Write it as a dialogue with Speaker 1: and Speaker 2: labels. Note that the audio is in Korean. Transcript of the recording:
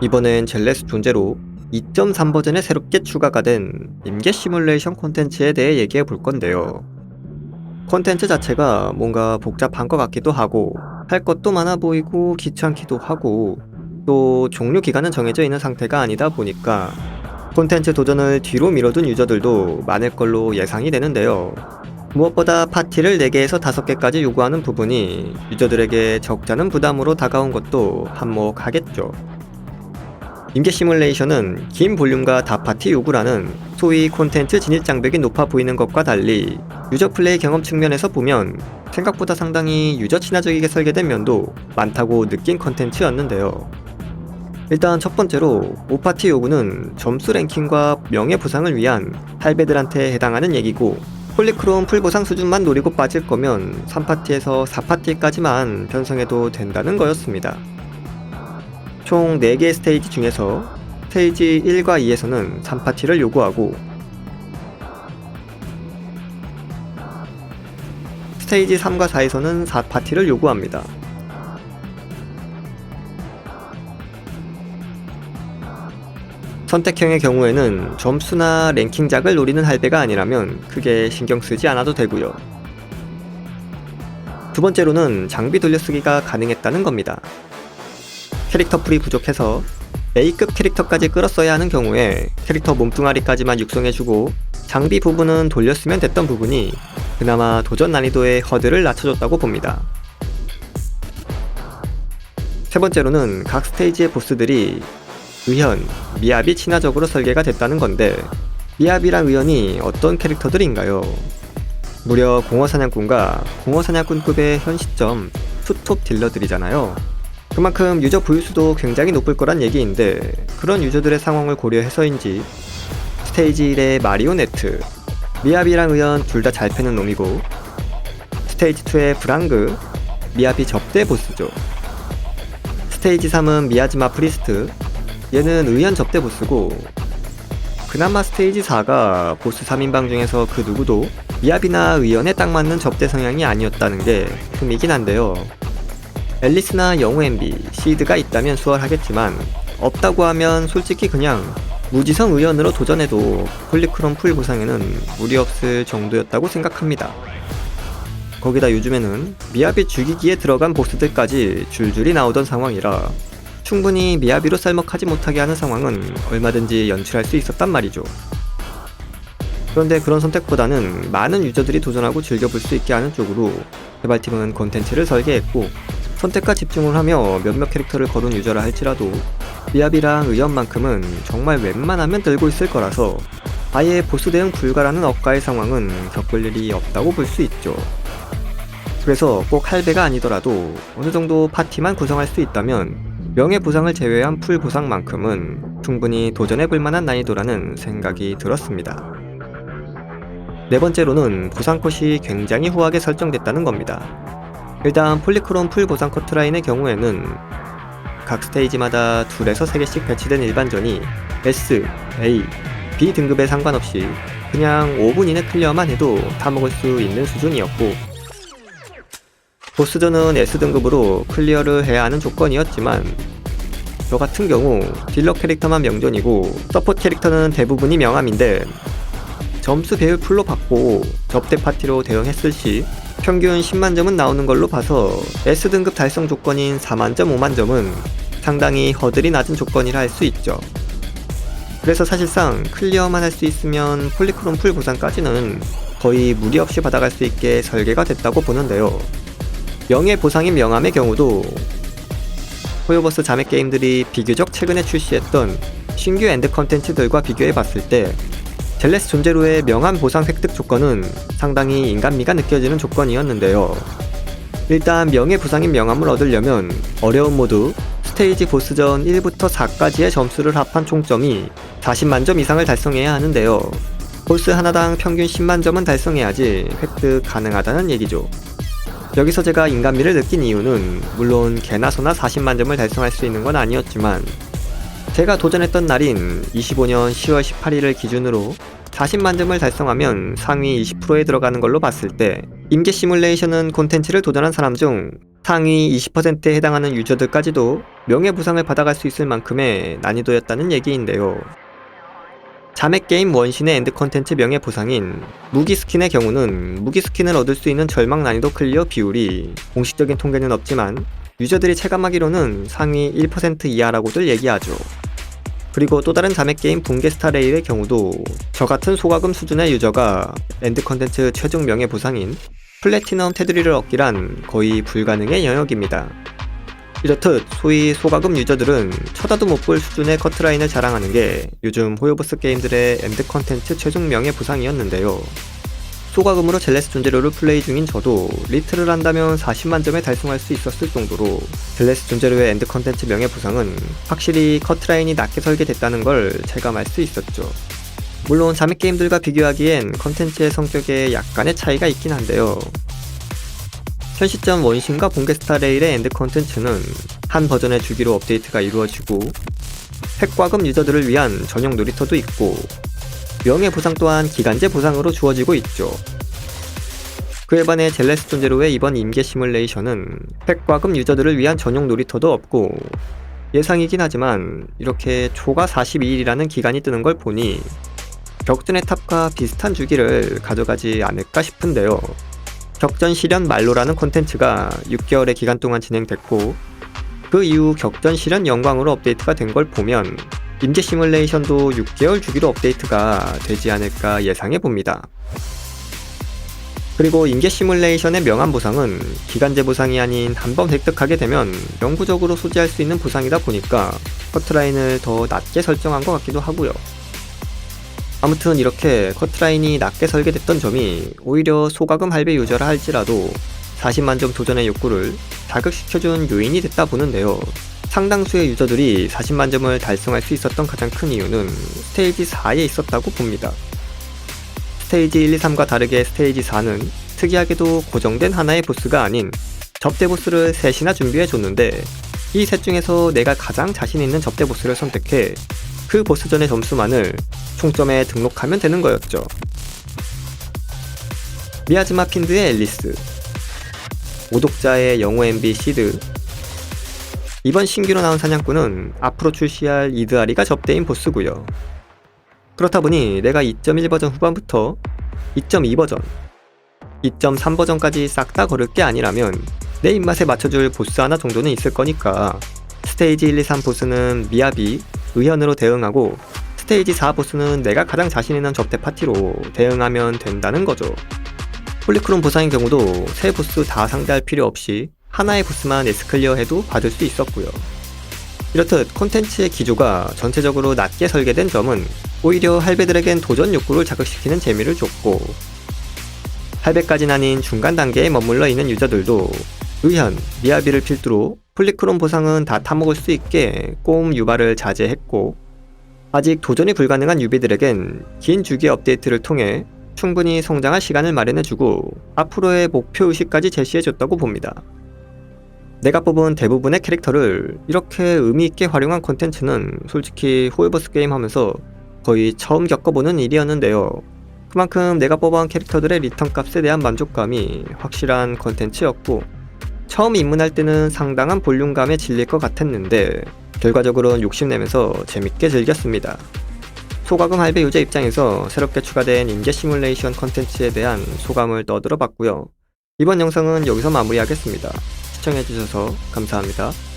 Speaker 1: 이번엔 젤레스 존재로 2.3 버전에 새롭게 추가가 된 임계 시뮬레이션 콘텐츠에 대해 얘기해 볼 건데요. 콘텐츠 자체가 뭔가 복잡한 것 같기도 하고 할 것도 많아 보이고 귀찮기도 하고 또 종료 기간은 정해져 있는 상태가 아니다 보니까 콘텐츠 도전을 뒤로 미뤄둔 유저들도 많을 걸로 예상이 되는데요. 무엇보다 파티를 4개에서 5개까지 요구하는 부분이 유저들에게 적잖은 부담으로 다가온 것도 한몫하겠죠. 임계 시뮬레이션은 긴 볼륨과 다파티 요구라는 소위 콘텐츠 진입 장벽이 높아 보이는 것과 달리 유저 플레이 경험 측면에서 보면 생각보다 상당히 유저 친화적이게 설계된 면도 많다고 느낀 콘텐츠였는데요. 일단 첫 번째로 5파티 요구는 점수 랭킹과 명예 보상을 위한 할배들한테 해당하는 얘기고 폴리크롬 풀 보상 수준만 노리고 빠질 거면 3파티에서 4파티까지만 편성해도 된다는 거였습니다. 총 4개의 스테이지 중에서 스테이지 1과 2에서는 3파티를 요구하고 스테이지 3과 4에서는 4파티를 요구합니다. 선택형의 경우에는 점수나 랭킹작을 노리는 할배가 아니라면 크게 신경 쓰지 않아도 되고요. 두 번째로는 장비 돌려쓰기가 가능했다는 겁니다. 캐릭터 풀이 부족해서 A급 캐릭터까지 끌었어야 하는 경우에 캐릭터 몸뚱아리까지만 육성해주고 장비 부분은 돌렸으면 됐던 부분이 그나마 도전 난이도의 허들을 낮춰줬다고 봅니다. 세 번째로는 각 스테이지의 보스들이 의현, 미압이 친화적으로 설계가 됐다는 건데 미압이랑 의현이 어떤 캐릭터들인가요? 무려 공허사냥꾼과 공허사냥꾼급의 현 시점 투톱 딜러들이잖아요. 그만큼 유저 부유수도 굉장히 높을 거란 얘기인데 그런 유저들의 상황을 고려해서인지 스테이지 1의 마리오네트 미압이랑 의연 둘 다 잘 패는 놈이고 스테이지 2의 브랑그 미압이 접대 보스죠. 스테이지 3은 미야지마 프리스트 얘는 의연 접대 보스고 그나마 스테이지 4가 보스 3인방 중에서 그 누구도 미압이나 의연에 딱 맞는 접대 성향이 아니었다는 게 흠이긴 한데요 앨리스나 영우 엠비, 시드가 있다면 수월하겠지만 없다고 하면 솔직히 그냥 무지성 의원으로 도전해도 폴리크롬 풀 보상에는 무리 없을 정도였다고 생각합니다. 거기다 요즘에는 미야비 죽이기에 들어간 보스들까지 줄줄이 나오던 상황이라 충분히 미야비로 쌀먹하지 못하게 하는 상황은 얼마든지 연출할 수 있었단 말이죠. 그런데 그런 선택보다는 많은 유저들이 도전하고 즐겨볼 수 있게 하는 쪽으로 개발팀은 콘텐츠를 설계했고 선택과 집중을 하며 몇몇 캐릭터를 거둔 유저라 할지라도 미압이랑 의연만큼은 정말 웬만하면 들고 있을 거라서 아예 보스 대응 불가라는 억가의 상황은 겪을 일이 없다고 볼 수 있죠. 그래서 꼭 할배가 아니더라도 어느 정도 파티만 구성할 수 있다면 명예 보상을 제외한 풀 보상만큼은 충분히 도전해 볼 만한 난이도라는 생각이 들었습니다. 네 번째로는 보상 컷이 굉장히 후하게 설정됐다는 겁니다. 일단 폴리크롬 풀 보상 커트라인의 경우에는 각 스테이지마다 둘에서 세 개씩 배치된 일반전이 S, A, B 등급에 상관없이 그냥 5분 이내 클리어만 해도 다 먹을 수 있는 수준이었고 보스전은 S등급으로 클리어를 해야 하는 조건이었지만 저 같은 경우 딜러 캐릭터만 명전이고 서포트 캐릭터는 대부분이 명함인데 점수 배율 풀로 받고 접대 파티로 대응했을 시 평균 10만 점은 나오는 걸로 봐서 S등급 달성 조건인 4만 점, 5만 점은 상당히 허들이 낮은 조건이라 할 수 있죠. 그래서 사실상 클리어만 할 수 있으면 폴리크롬 풀 보상까지는 거의 무리 없이 받아갈 수 있게 설계가 됐다고 보는데요. 명예 보상인 명함의 경우도 호요버스 자매 게임들이 비교적 최근에 출시했던 신규 엔드 컨텐츠들과 비교해 봤을 때 젤레스 존재로의 명함 보상 획득 조건은 상당히 인간미가 느껴지는 조건이었는데요. 일단 명예 부상인 명함을 얻으려면 어려운 모드, 스테이지 보스전 1부터 4까지의 점수를 합한 총점이 40만 점 이상을 달성해야 하는데요. 보스 하나당 평균 10만 점은 달성해야지 획득 가능하다는 얘기죠. 여기서 제가 인간미를 느낀 이유는 물론 개나 소나 40만 점을 달성할 수 있는 건 아니었지만 제가 도전했던 날인 25년 10월 18일을 기준으로 40만 점을 달성하면 상위 20%에 들어가는 걸로 봤을 때 임계 시뮬레이션은 콘텐츠를 도전한 사람 중 상위 20%에 해당하는 유저들까지도 명예보상을 받아갈 수 있을 만큼의 난이도였다는 얘기인데요. 자맥 게임 원신의 엔드 컨텐츠 명예 보상인 무기 스킨의 경우는 무기 스킨을 얻을 수 있는 절망 난이도 클리어 비율이 공식적인 통계는 없지만 유저들이 체감하기로는 상위 1% 이하라고들 얘기하죠. 그리고 또 다른 자맥게임 붕괴 스타레일의 경우도 저 같은 소가금 수준의 유저가 엔드 컨텐츠 최종 명예보상인 플래티넘 테두리를 얻기란 거의 불가능의 영역입니다. 이렇듯 소위 소가금 유저들은 쳐다도 못 볼 수준의 커트라인을 자랑하는 게 요즘 호요버스 게임들의 엔드 컨텐츠 최종 명예보상이었는데요. 소가금으로 젤레스 존재로를 플레이 중인 저도 리트를 한다면 40만 점에 달성할 수 있었을 정도로 젤레스 존재로의 엔드 컨텐츠 명예 보상은 확실히 커트라인이 낮게 설계됐다는 걸 체감할 수 있었죠. 물론 자매 게임들과 비교하기엔 컨텐츠의 성격에 약간의 차이가 있긴 한데요. 현 시점 원신과 본게스타 레일의 엔드 컨텐츠는 한 버전의 주기로 업데이트가 이루어지고 핵과금 유저들을 위한 전용 놀이터도 있고 명예 보상 또한 기간제 보상으로 주어지고 있죠. 그에 반해 젤레스 존제로의 이번 임계 시뮬레이션은 핵과금 유저들을 위한 전용 놀이터도 없고 예상이긴 하지만 이렇게 초가 42일이라는 기간이 뜨는 걸 보니 격전의 탑과 비슷한 주기를 가져가지 않을까 싶은데요. 격전 실현 말로라는 콘텐츠가 6개월의 기간 동안 진행됐고 그 이후 격전 실현 영광으로 업데이트가 된 걸 보면 임계 시뮬레이션도 6개월 주기로 업데이트가 되지 않을까 예상해 봅니다. 그리고 임계 시뮬레이션의 명함 보상은 기간제 보상이 아닌 한 번 획득하게 되면 영구적으로 소지할 수 있는 보상이다 보니까 커트라인을 더 낮게 설정한 것 같기도 하고요. 아무튼 이렇게 커트라인이 낮게 설계됐던 점이 오히려 소가금 할배 유저라 할지라도 40만 점 도전의 욕구를 자극시켜준 요인이 됐다 보는데요. 상당수의 유저들이 40만 점을 달성할 수 있었던 가장 큰 이유는 스테이지 4에 있었다고 봅니다. 스테이지 1, 2, 3과 다르게 스테이지 4는 특이하게도 고정된 하나의 보스가 아닌 접대 보스를 셋이나 준비해 줬는데 이 셋 중에서 내가 가장 자신 있는 접대 보스를 선택해 그 보스전의 점수만을 총점에 등록하면 되는 거였죠. 미야즈마 핀드의 앨리스 오독자의 영호 MB 시드 이번 신규로 나온 사냥꾼은 앞으로 출시할 이드아리가 접대인 보스고요. 그렇다 보니 내가 2.1 버전 후반부터 2.2 버전, 2.3 버전까지 싹 다 걸을 게 아니라면 내 입맛에 맞춰줄 보스 하나 정도는 있을 거니까 스테이지 1, 2, 3 보스는 미야비, 의현으로 대응하고 스테이지 4 보스는 내가 가장 자신 있는 접대 파티로 대응하면 된다는 거죠. 홀리크론 보상인 경우도 세 보스 다 상대할 필요 없이 하나의 보스만 에스클리어 해도 받을 수 있었고요. 이렇듯 콘텐츠의 기조가 전체적으로 낮게 설계된 점은 오히려 할배들에겐 도전 욕구를 자극시키는 재미를 줬고 할배까진 아닌 중간 단계에 머물러 있는 유저들도 의현, 미야비를 필두로 폴리크론 보상은 다 타먹을 수 있게 꼬움 유발을 자제했고 아직 도전이 불가능한 유비들에겐 긴 주기 업데이트를 통해 충분히 성장할 시간을 마련해주고 앞으로의 목표 의식까지 제시해줬다고 봅니다. 내가 뽑은 대부분의 캐릭터를 이렇게 의미있게 활용한 콘텐츠는 솔직히 호에버스 게임 하면서 거의 처음 겪어보는 일이었는데요. 그만큼 내가 뽑아온 캐릭터들의 리턴 값에 대한 만족감이 확실한 콘텐츠였고 처음 입문할 때는 상당한 볼륨감에 질릴 것 같았는데 결과적으로는 욕심내면서 재밌게 즐겼습니다. 소가금 할배 유저 입장에서 새롭게 추가된 인계 시뮬레이션 컨텐츠에 대한 소감을 떠들어 봤고요. 이번 영상은 여기서 마무리하겠습니다. 시청해주셔서 감사합니다.